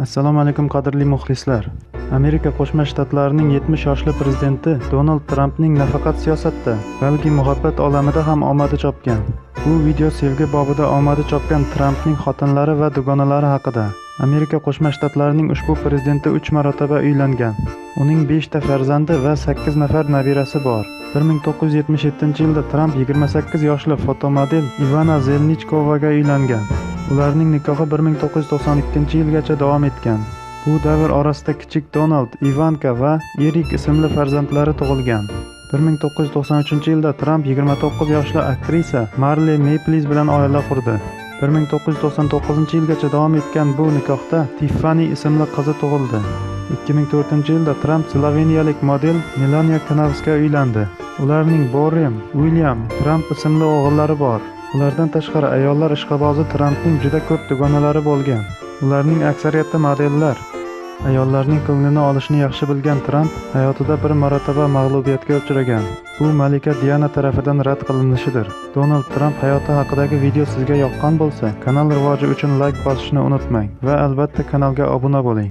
assalomu alaykum qadrli muxlislar. Amerika qo'shma shtatlarining 70 yoshli prezidenti donald trampning nafaqat siyosatda balki muhabbat olamida ham omadi chopgan. Bu video sevgi bobida omadi chopgan trampning xotinlari va dugonalari haqida. Amerika qo'shma shtatlarining ushbu prezidenti 3 marotaba uylangan. Uning 5 ta farzandi va 8 nafar nabirasi bor. 1977 yilda tramp 28 yoshli fotomodel ivana zelnichkovaga uylangan. Ularning nikohi 1992 yilgacha davom etgan. Bu davr orasida kichik donald ivanka va erik ismli farzandlari tug'ilgan. 1993 yilda tramp 29 yoshli aktrisa marli meyplis bilan oila qurdi. 1999 yilgacha davom etgan bu nikohda tiffani ismli qizi tug'ildi. 2004 yilda tramp sloveniyalik model melaniya knavsga uylandi. Ularning borrem uilyam tramp ismli o'g'illari bor. Ulardan tashqari ayollar ishqibozi trampning juda ko'p dugonalari bo'lgan. Ularning aksariyati modellar. Ayollarning ko'nglini olishni yaxshi bilgan tramp hayotida bir marotaba mag'lubiyatga uchragan. Bu malika diana tarafidan rad qilinishidir. Donald tramp hayoti haqidagi video sizga yoqqan bo'lsa kanal rivoji uchun layk bosishni unutmang va albatta kanalga obuna bo'ling.